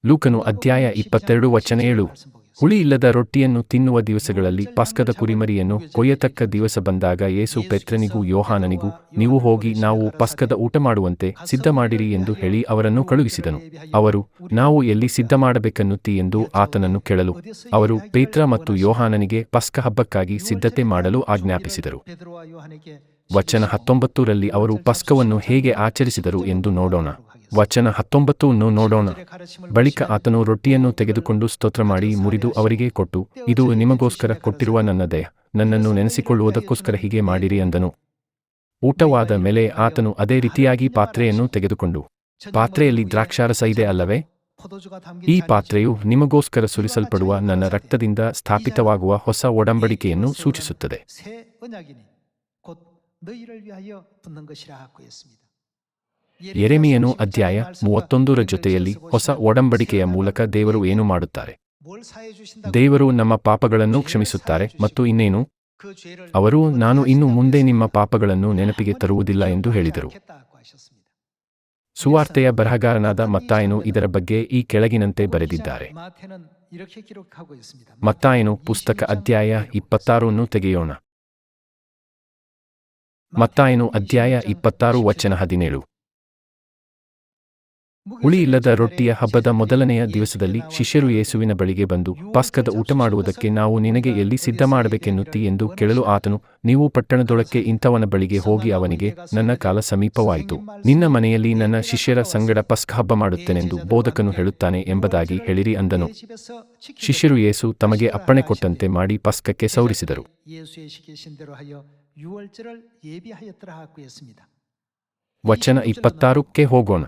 ಲೂಕನು ಅಧ್ಯಾಯ ಇಪ್ಪತ್ತೆರಡು ವಚನ ಏಳು. ಹುಳಿ ಇಲ್ಲದ ರೊಟ್ಟಿಯನ್ನು ತಿನ್ನುವ ದಿವಸಗಳಲ್ಲಿ ಪಸ್ಕದ ಕುರಿಮರಿಯನ್ನು ಕೊಯ್ಯತಕ್ಕ ದಿವಸ ಬಂದಾಗ ಯೇಸು ಪೆತ್ರನಿಗೂ ಯೋಹಾನನಿಗೂ, ನೀವು ಹೋಗಿ ನಾವು ಪಸ್ಕದ ಊಟ ಮಾಡುವಂತೆ ಸಿದ್ಧ ಮಾಡಿರಿ ಎಂದು ಹೇಳಿ ಅವರನ್ನು ಕಳುಹಿಸಿದನು. ಅವರು, ನಾವು ಎಲ್ಲಿ ಸಿದ್ಧ ಮಾಡಬೇಕನ್ನುತ್ತಿ ಎಂದು ಆತನನ್ನು ಕೇಳಲು, ಅವರು ಪೇತ್ರ ಮತ್ತು ಯೋಹಾನನಿಗೆ ಪಸ್ಕ ಹಬ್ಬಕ್ಕಾಗಿ ಸಿದ್ಧತೆ ಮಾಡಲು ಆಜ್ಞಾಪಿಸಿದರು. ವಚನ ಹತ್ತೊಂಬತ್ತರಲ್ಲಿ ಅವರು ಪಸ್ಕವನ್ನು ಹೇಗೆ ಆಚರಿಸಿದರು ಎಂದು ನೋಡೋಣ. ವಚನ ಹತ್ತೊಂಬತ್ತನ್ನು ನೋಡೋಣ. ಬಳಿಕ ಆತನು ರೊಟ್ಟಿಯನ್ನು ತೆಗೆದುಕೊಂಡು ಸ್ತೋತ್ರ ಮಾಡಿ ಮುರಿದು ಅವರಿಗೆ ಕೊಟ್ಟು, ಇದು ನಿಮಗೋಸ್ಕರ ಕೊಟ್ಟಿರುವ ನನ್ನ ದೇಹ, ನನ್ನನ್ನು ನೆನೆಸಿಕೊಳ್ಳುವುದಕ್ಕೋಸ್ಕರ ಹೀಗೆ ಮಾಡಿರಿ ಅಂದನು. ಊಟವಾದ ಮೇಲೆ ಆತನು ಅದೇ ರೀತಿಯಾಗಿ ಪಾತ್ರೆಯನ್ನು ತೆಗೆದುಕೊಂಡು, ಪಾತ್ರೆಯಲ್ಲಿ ದ್ರಾಕ್ಷಾರಸ ಇದೆ ಅಲ್ಲವೇ? ಈ ಪಾತ್ರೆಯು ನಿಮಗೋಸ್ಕರ ಸುರಿಸಲ್ಪಡುವ ನನ್ನ ರಕ್ತದಿಂದ ಸ್ಥಾಪಿತವಾಗುವ ಹೊಸ ಒಡಂಬಡಿಕೆಯನ್ನು ಸೂಚಿಸುತ್ತದೆ. ಎರೆಮಿಯನು ಅಧ್ಯಾಯ ಮೂವತ್ತೊಂದರ ಜೊತೆಯಲ್ಲಿ ಹೊಸ ಒಡಂಬಡಿಕೆಯ ಮೂಲಕ ದೇವರು ಏನು ಮಾಡುತ್ತಾರೆ? ದೇವರು ನಮ್ಮ ಪಾಪಗಳನ್ನು ಕ್ಷಮಿಸುತ್ತಾರೆ ಮತ್ತು ಇನ್ನೇನು? ಅವರು, ನಾನು ಇನ್ನು ಮುಂದೆ ನಿಮ್ಮ ಪಾಪಗಳನ್ನು ನೆನಪಿಗೆ ತರುವುದಿಲ್ಲ ಎಂದು ಹೇಳಿದರು. ಸುವಾರ್ತೆಯ ಬರಹಗಾರನಾದ ಮತ್ತಾಯನು ಇದರ ಬಗ್ಗೆ ಈ ಕೆಳಗಿನಂತೆ ಬರೆದಿದ್ದಾರೆ. ಮತ್ತಾಯನು ಪುಸ್ತಕ ಅಧ್ಯಾಯ ಇಪ್ಪತ್ತಾರನ್ನು ತೆಗೆಯೋಣ. ಮತ್ತಾಯನು ಅಧ್ಯಾಯ ಇಪ್ಪತ್ತಾರು ವಚನ ಹದಿನೇಳು. ಹುಳಿಯಿಲ್ಲದ ರೊಟ್ಟಿಯ ಹಬ್ಬದ ಮೊದಲನೆಯ ದಿವಸದಲ್ಲಿ ಶಿಷ್ಯರು ಯೇಸುವಿನ ಬಳಿಗೆ ಬಂದು, ಪಾಸ್ಕದ ಊಟ ಮಾಡುವುದಕ್ಕೆ ನಾವು ನಿನಗೆ ಎಲ್ಲಿ ಸಿದ್ಧ ಮಾಡಬೇಕೆನ್ನುತ್ತಿ? ಎಂದು ಕೇಳಲು ಆತನು, ನೀವು ಪಟ್ಟಣದೊಳಕ್ಕೆ ಇಂಥವನ ಬಳಿಗೆ ಹೋಗಿ ಅವನಿಗೆ, ನನ್ನ ಕಾಲ ಸಮೀಪವಾಯಿತು. ನಿನ್ನ ಮನೆಯಲ್ಲಿ ನನ್ನ ಶಿಷ್ಯರ ಸಂಗಡ ಪಸ್ಕ ಹಬ್ಬ ಮಾಡುತ್ತೇನೆಂದು ಬೋಧಕನು ಹೇಳುತ್ತಾನೆ ಎಂಬುದಾಗಿ ಹೇಳಿರಿ ಅಂದನು. ಶಿಷ್ಯರು ಯೇಸು ತಮಗೆ ಅಪ್ಪಣೆ ಕೊಟ್ಟಂತೆ ಮಾಡಿ ಪಸ್ಕಕ್ಕೆ ಸೌರಿಸಿದರು. ವಚನ ಇಪ್ಪತ್ತಾರಕ್ಕೆ ಹೋಗೋಣ.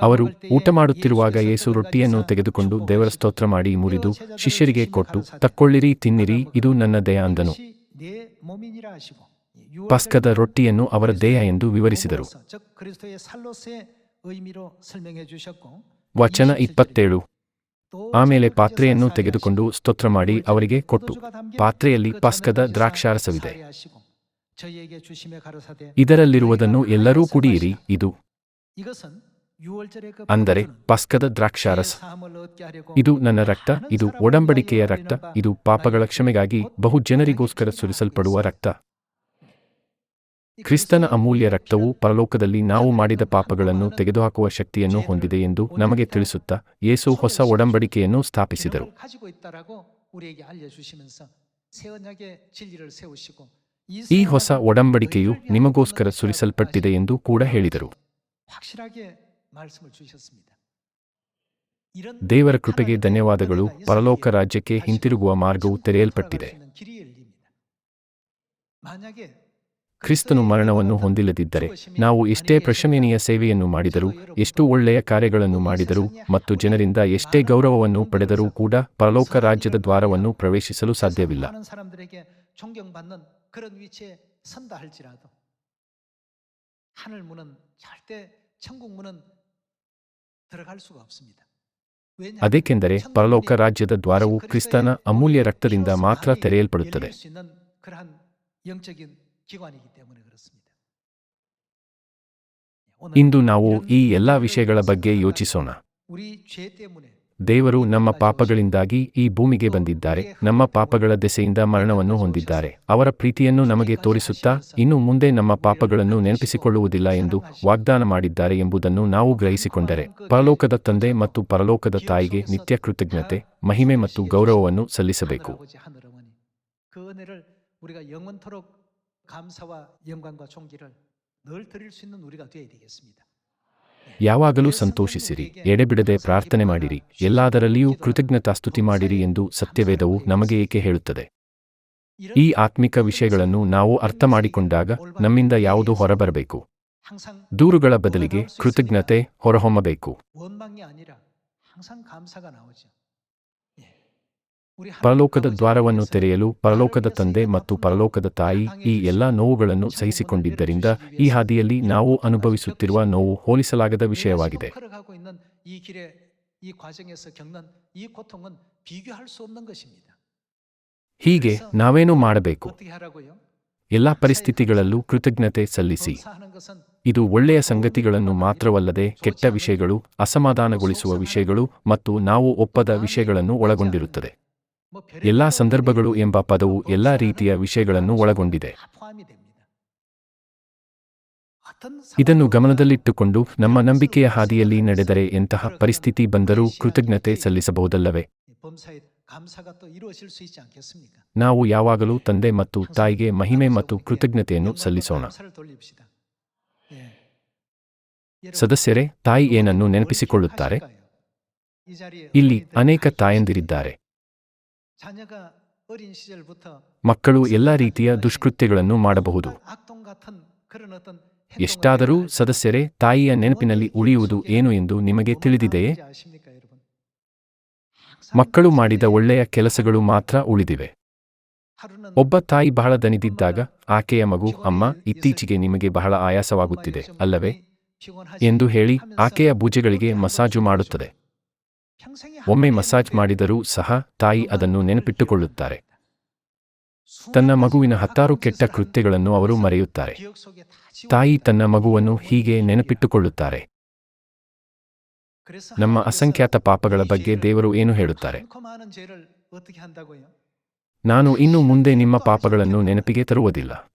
ಅವರು ಊಟ ಮಾಡುತ್ತಿರುವಾಗ ಯೇಸು ರೊಟ್ಟಿಯನ್ನು ತೆಗೆದುಕೊಂಡು ದೇವರ ಸ್ತೋತ್ರ ಮಾಡಿ ಮುರಿದು ಶಿಷ್ಯರಿಗೆ ಕೊಟ್ಟು ತಕ್ಕೊಳ್ಳಿರಿ ತಿನ್ನಿರಿ ಇದು ನನ್ನ ದೇಹ ಅಂದನು. ಪಸ್ಕದ ರೊಟ್ಟಿಯನ್ನು ಅವರ ದೇಹ ಎಂದು ವಿವರಿಸಿದರು. ವಚನ ಇಪ್ಪತ್ತೇಳು. ಆಮೇಲೆ ಪಾತ್ರೆಯನ್ನು ತೆಗೆದುಕೊಂಡು ಸ್ತೋತ್ರ ಮಾಡಿ ಅವರಿಗೆ ಕೊಟ್ಟು ಪಾತ್ರೆಯಲ್ಲಿ ಪಸ್ಕದ ದ್ರಾಕ್ಷಾರಸವಿದೆ. ಇದರಲ್ಲಿರುವುದನ್ನು ಎಲ್ಲರೂ ಕುಡಿಯಿರಿ ಇದು ಅಂದರೆ ಪಸ್ಕದ ದ್ರಾಕ್ಷಾರಸ. ಇದು ನನ್ನ ರಕ್ತ, ಇದು ಒಡಂಬಡಿಕೆಯ ರಕ್ತ, ಇದು ಪಾಪಗಳ ಕ್ಷಮೆಗಾಗಿ ಬಹು ಜನರಿಗೋಸ್ಕರ ಸುರಿಸಲ್ಪಡುವ ರಕ್ತ. ಕ್ರಿಸ್ತನ ಅಮೂಲ್ಯ ರಕ್ತವು ಪರಲೋಕದಲ್ಲಿ ನಾವು ಮಾಡಿದ ಪಾಪಗಳನ್ನು ತೆಗೆದುಹಾಕುವ ಶಕ್ತಿಯನ್ನು ಹೊಂದಿದೆ ಎಂದು ನಮಗೆ ತಿಳಿಸುತ್ತಾ ಯೇಸು ಹೊಸ ಒಡಂಬಡಿಕೆಯನ್ನು ಸ್ಥಾಪಿಸಿದರು. ಈ ಹೊಸ ಒಡಂಬಡಿಕೆಯು ನಿಮಗೋಸ್ಕರ ಸುರಿಸಲ್ಪಟ್ಟಿದೆ ಎಂದು ಕೂಡ ಹೇಳಿದರು. ದೇವರ ಕೃಪೆಗೆ ಧನ್ಯವಾದಗಳು. ಪರಲೋಕ ರಾಜ್ಯಕ್ಕೆ ಹಿಂತಿರುಗುವ ಮಾರ್ಗವು ತೆರೆಯಲ್ಪಟ್ಟಿದೆ. ಕ್ರಿಸ್ತನು ಮರಣವನ್ನು ಹೊಂದಿಲ್ಲದಿದ್ದರೆ ನಾವು ಎಷ್ಟೇ ಪ್ರಶಂಸನೀಯ ಸೇವೆಯನ್ನು ಮಾಡಿದರೂ ಎಷ್ಟು ಒಳ್ಳೆಯ ಕಾರ್ಯಗಳನ್ನು ಮಾಡಿದರೂ ಮತ್ತು ಜನರಿಂದ ಎಷ್ಟೇ ಗೌರವವನ್ನು ಪಡೆದರೂ ಕೂಡ ಪರಲೋಕ ರಾಜ್ಯದ ದ್ವಾರವನ್ನು ಪ್ರವೇಶಿಸಲು ಸಾಧ್ಯವಿಲ್ಲ. ಅದಕ್ಕೆಂದರೆ ಪರಲೋಕ ರಾಜ್ಯದ ದ್ವಾರವು ಕ್ರಿಸ್ತನ ಅಮೂಲ್ಯ ರಕ್ತದಿಂದ ಮಾತ್ರ ತೆರೆಯಲ್ಪಡುತ್ತದೆ. ಇಂದು ನಾವು ಈ ಎಲ್ಲ ವಿಷಯಗಳ ಬಗ್ಗೆ ಯೋಚಿಸೋಣ. ದೇವರು ನಮ್ಮ ಪಾಪಗಳಿಂದಾಗಿ ಈ ಭೂಮಿಗೆ ಬಂದಿದ್ದಾರೆ. ನಮ್ಮ ಪಾಪಗಳ ದೆಸೆಯಿಂದ ಮರಣವನ್ನು ಹೊಂದಿದ್ದಾರೆ. ಅವರ ಪ್ರೀತಿಯನ್ನು ನಮಗೆ ತೋರಿಸುತ್ತಾ ಇನ್ನು ಮುಂದೆ ನಮ್ಮ ಪಾಪಗಳನ್ನು ನೆನಪಿಸಿಕೊಳ್ಳುವುದಿಲ್ಲ ಎಂದು ವಾಗ್ದಾನ ಮಾಡಿದ್ದಾರೆ ಎಂಬುದನ್ನು ನಾವು ಗ್ರಹಿಸಿಕೊಂಡರೆ ಪರಲೋಕದ ತಂದೆ ಮತ್ತು ಪರಲೋಕದ ತಾಯಿಗೆ ನಿತ್ಯ ಕೃತಜ್ಞತೆ, ಮಹಿಮೆ ಮತ್ತು ಗೌರವವನ್ನು ಸಲ್ಲಿಸಬೇಕು. ಯಾವಾಗಲೂ ಸಂತೋಷಿಸಿರಿ, ಎಡೆಬಿಡದೆ ಪ್ರಾರ್ಥನೆ ಮಾಡಿರಿ, ಎಲ್ಲಾದರಲ್ಲಿಯೂ ಕೃತಜ್ಞತಾಸ್ತುತಿ ಮಾಡಿರಿ ಎಂದು ಸತ್ಯವೇದವು ನಮಗೆ ಏಕೆ ಹೇಳುತ್ತದೆ? ಈ ಆತ್ಮಿಕ ವಿಷಯಗಳನ್ನು ನಾವು ಅರ್ಥ ಮಾಡಿಕೊಂಡಾಗ ನಮ್ಮಿಂದ ಯಾವುದು ಹೊರಬರಬೇಕು? ದೂರುಗಳ ಬದಲಿಗೆ ಕೃತಜ್ಞತೆ ಹೊರಹೊಮ್ಮಬೇಕು. ಪರಲೋಕದ ದ್ವಾರವನ್ನು ತೆರೆಯಲು ಪರಲೋಕದ ತಂದೆ ಮತ್ತು ಪರಲೋಕದ ತಾಯಿ ಈ ಎಲ್ಲಾ ನೋವುಗಳನ್ನು ಸಹಿಸಿಕೊಂಡಿದ್ದರಿಂದ ಈ ಹಾದಿಯಲ್ಲಿ ನಾವು ಅನುಭವಿಸುತ್ತಿರುವ ನೋವು ಹೋಲಿಸಲಾಗದ ವಿಷಯವಾಗಿದೆ. ಹೀಗೆ ನಾವೇನು ಮಾಡಬೇಕು? ಎಲ್ಲ ಪರಿಸ್ಥಿತಿಗಳಲ್ಲೂ ಕೃತಜ್ಞತೆ ಸಲ್ಲಿಸಿ. ಇದು ಒಳ್ಳೆಯ ಸಂಗತಿಗಳನ್ನು ಮಾತ್ರವಲ್ಲದೆ ಕೆಟ್ಟ ವಿಷಯಗಳು ಅಸಮಾಧಾನಗೊಳಿಸುವ ವಿಷಯಗಳು ಮತ್ತು ನಾವು ಒಪ್ಪದ ವಿಷಯಗಳನ್ನು ಒಳಗೊಂಡಿರುತ್ತದೆ. ಎಲ್ಲಾ ಸಂದರ್ಭಗಳು ಎಂಬ ಪದವು ಎಲ್ಲಾ ರೀತಿಯ ವಿಷಯಗಳನ್ನು ಒಳಗೊಂಡಿದೆ. ಇದನ್ನು ಗಮನದಲ್ಲಿಟ್ಟುಕೊಂಡು ನಮ್ಮ ನಂಬಿಕೆಯ ಹಾದಿಯಲ್ಲಿ ನಡೆದರೆ ಎಂತಹ ಪರಿಸ್ಥಿತಿ ಬಂದರೂ ಕೃತಜ್ಞತೆ ಸಲ್ಲಿಸಬಹುದಲ್ಲವೇ? ನಾವು ಯಾವಾಗಲೂ ತಂದೆ ಮತ್ತು ತಾಯಿಗೆ ಮಹಿಮೆ ಮತ್ತು ಕೃತಜ್ಞತೆಯನ್ನು ಸಲ್ಲಿಸೋಣ. ಸದಸ್ಯರೇ, ತಾಯಿ ಏನನ್ನು ನೆನಪಿಸಿಕೊಳ್ಳುತ್ತಾರೆ? ಇಲ್ಲಿ ಅನೇಕ ತಾಯಂದಿರಿದ್ದಾರೆ. ಮಕ್ಕಳು ಎಲ್ಲ ರೀತಿಯ ದುಷ್ಕೃತ್ಯಗಳನ್ನು ಮಾಡಬಹುದು. ಎಷ್ಟಾದರೂ ಸದಸ್ಯರೇ ತಾಯಿಯ ನೆನಪಿನಲ್ಲಿ ಉಳಿಯುವುದು ಏನು ಎಂದು ನಿಮಗೆ ತಿಳಿದಿದೆಯೇ? ಮಕ್ಕಳು ಮಾಡಿದ ಒಳ್ಳೆಯ ಕೆಲಸಗಳು ಮಾತ್ರ ಉಳಿದಿವೆ. ಒಬ್ಬ ತಾಯಿ ಬಹಳ ದನಿದಿದ್ದಾಗ ಆಕೆಯ ಮಗು ಅಮ್ಮ ಇತ್ತೀಚೆಗೆ ನಿಮಗೆ ಬಹಳ ಆಯಾಸವಾಗುತ್ತಿದೆ ಅಲ್ಲವೇ? ಎಂದು ಹೇಳಿ ಆಕೆಯ ಭುಜಗಳಿಗೆ ಮಸಾಜು ಮಾಡುತ್ತದೆ. ಒಮ್ಮೆ ಮಸಾಜ್ ಮಾಡಿದರೂ ಸಹ ತಾಯಿ ಅದನ್ನು ನೆನಪಿಟ್ಟುಕೊಳ್ಳುತ್ತಾರೆ. ತನ್ನ ಮಗುವಿನ ಹತ್ತಾರು ಕೆಟ್ಟ ಕೃತ್ಯಗಳನ್ನು ಅವರು ಮರೆಯುತ್ತಾರೆ. ತಾಯಿ ತನ್ನ ಮಗುವನ್ನು ಹೀಗೆ ನೆನಪಿಟ್ಟುಕೊಳ್ಳುತ್ತಾರೆ. ನಮ್ಮ ಅಸಂಖ್ಯಾತ ಪಾಪಗಳ ಬಗ್ಗೆ ದೇವರು ಏನು ಹೇಳುತ್ತಾರೆ? ನಾನು ಇನ್ನು ಮುಂದೆ ನಿಮ್ಮ ಪಾಪಗಳನ್ನು ನೆನಪಿಗೆ ತರುವುದಿಲ್ಲ.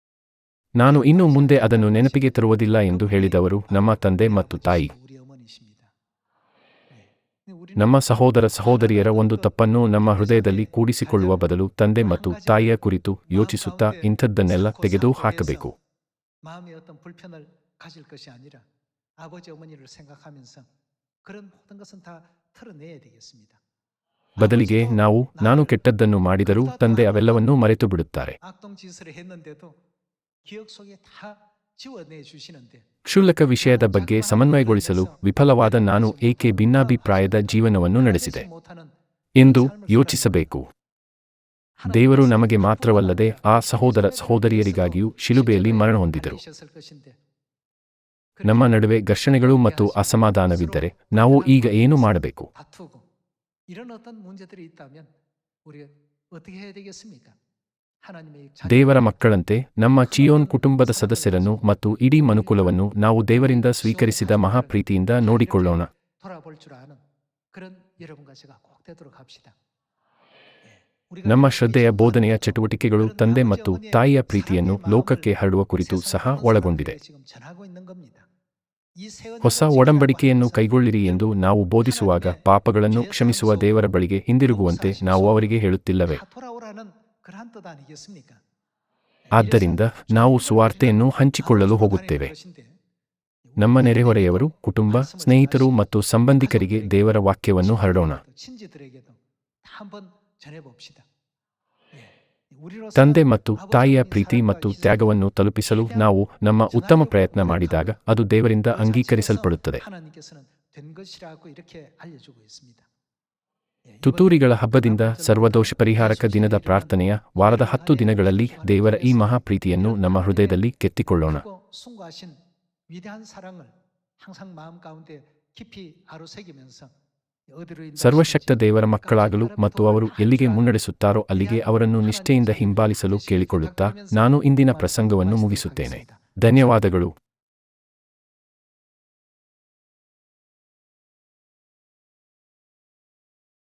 ನಾನು ಇನ್ನು ಮುಂದೆ ಅದನ್ನು ನೆನಪಿಗೆ ತರುವುದಿಲ್ಲ ಎಂದು ಹೇಳಿದವರು ನಮ್ಮ ತಂದೆ ಮತ್ತು ತಾಯಿ. ನಮ್ಮ ಸಹೋದರ ಸಹೋದರಿಯರ ಒಂದು ತಪ್ಪನ್ನು ನಮ್ಮ ಹೃದಯದಲ್ಲಿ ಕೂಡಿಸಿಕೊಳ್ಳುವ ಬದಲು ತಂದೆ ಮತ್ತು ತಾಯಿಯ ಕುರಿತು ಯೋಚಿಸುತ್ತಾ ಇಂಥದ್ದನ್ನೆಲ್ಲ ತೆಗೆದು ಹಾಕಬೇಕು. ಬದಲಿಗೆ ನಾವು ನಾನು ಕೆಟ್ಟದ್ದನ್ನು ಮಾಡಿದರೂ ತಂದೆ ಅವೆಲ್ಲವನ್ನೂ ಮರೆತು ಬಿಡುತ್ತಾರೆ ಕ್ಷುಲ್ಲಕ ವಿಷಯದ ಬಗ್ಗೆ ಸಮನ್ವಯಗೊಳಿಸಲು ವಿಫಲವಾದ ನಾನು ಏಕೆ ಭಿನ್ನಾಭಿಪ್ರಾಯದ ಜೀವನವನ್ನು ನಡೆಸಿದೆ ಎಂದು ಯೋಚಿಸಬೇಕು. ದೇವರು ನಮಗೆ ಮಾತ್ರವಲ್ಲದೆ ಆ ಸಹೋದರ ಸಹೋದರಿಯರಿಗಾಗಿಯೂ ಶಿಲುಬೆಯಲ್ಲಿ ಮರಣ ಹೊಂದಿದರು. ನಮ್ಮ ನಡುವೆ ಘರ್ಷಣೆಗಳು ಮತ್ತು ಅಸಮಾಧಾನವಿದ್ದರೆ ನಾವು ಈಗ ಏನು ಮಾಡಬೇಕು? ದೇವರ ಮಕ್ಕಳಂತೆ ನಮ್ಮ ಚಿಯೋನ್ ಕುಟುಂಬದ ಸದಸ್ಯರನ್ನು ಮತ್ತು ಇಡೀ ಮನುಕುಲವನ್ನು ನಾವು ದೇವರಿಂದ ಸ್ವೀಕರಿಸಿದ ಮಹಾಪ್ರೀತಿಯಿಂದ ನೋಡಿಕೊಳ್ಳೋಣ. ನಮ್ಮ ಶ್ರದ್ಧೆಯ ಬೋಧನೆಯ ಚಟುವಟಿಕೆಗಳು ತಂದೆ ಮತ್ತು ತಾಯಿಯ ಪ್ರೀತಿಯನ್ನು ಲೋಕಕ್ಕೆ ಹರಡುವ ಕುರಿತು ಸಹ ಒಳಗೊಂಡಿದೆ. ಹೊಸ ಒಡಂಬಡಿಕೆಯನ್ನು ಕೈಗೊಳ್ಳಿರಿ ಎಂದು ನಾವು ಬೋಧಿಸುವಾಗ ಪಾಪಗಳನ್ನು ಕ್ಷಮಿಸುವ ದೇವರ ಬಳಿಗೆ ಹಿಂದಿರುಗುವಂತೆ ನಾವು ಅವರಿಗೆ ಹೇಳುತ್ತಿಲ್ಲವೆ? ಆದ್ದರಿಂದ ನಾವು ಸುವಾರ್ತೆಯನ್ನು ಹಂಚಿಕೊಳ್ಳಲು ಹೋಗುತ್ತೇವೆ. ನಮ್ಮ ನೆರೆಹೊರೆಯವರು, ಕುಟುಂಬ, ಸ್ನೇಹಿತರು ಮತ್ತು ಸಂಬಂಧಿಕರಿಗೆ ದೇವರ ವಾಕ್ಯವನ್ನು ಹರಡೋಣ. ತಂದೆ ಮತ್ತು ತಾಯಿಯ ಪ್ರೀತಿ ಮತ್ತು ತ್ಯಾಗವನ್ನು ತಲುಪಿಸಲು ನಾವು ನಮ್ಮ ಉತ್ತಮ ಪ್ರಯತ್ನ ಮಾಡಿದಾಗ ಅದು ದೇವರಿಂದ ಅಂಗೀಕರಿಸಲ್ಪಡುತ್ತದೆ. ತುತೂರಿಗಳ ಹಬ್ಬದಿಂದ ಸರ್ವದೋಷ ಪರಿಹಾರಕ ದಿನದ ಪ್ರಾರ್ಥನೆಯ ವಾರದ ಹತ್ತು ದಿನಗಳಲ್ಲಿ ದೇವರ ಈ ಮಹಾಪ್ರೀತಿಯನ್ನು ನಮ್ಮ ಹೃದಯದಲ್ಲಿ ಕೆತ್ತಿಕೊಳ್ಳೋಣ. ಸರ್ವಶಕ್ತ ದೇವರ ಮಕ್ಕಳಾಗಲು ಮತ್ತು ಅವರು ಎಲ್ಲಿಗೆ ಮುನ್ನಡೆಸುತ್ತಾರೋ ಅಲ್ಲಿಗೆ ಅವರನ್ನು ನಿಷ್ಠೆಯಿಂದ ಹಿಂಬಾಲಿಸಲು ಕೇಳಿಕೊಳ್ಳುತ್ತಾ ನಾನು ಇಂದಿನ ಪ್ರಸಂಗವನ್ನು ಮುಗಿಸುತ್ತೇನೆ. ಧನ್ಯವಾದಗಳು.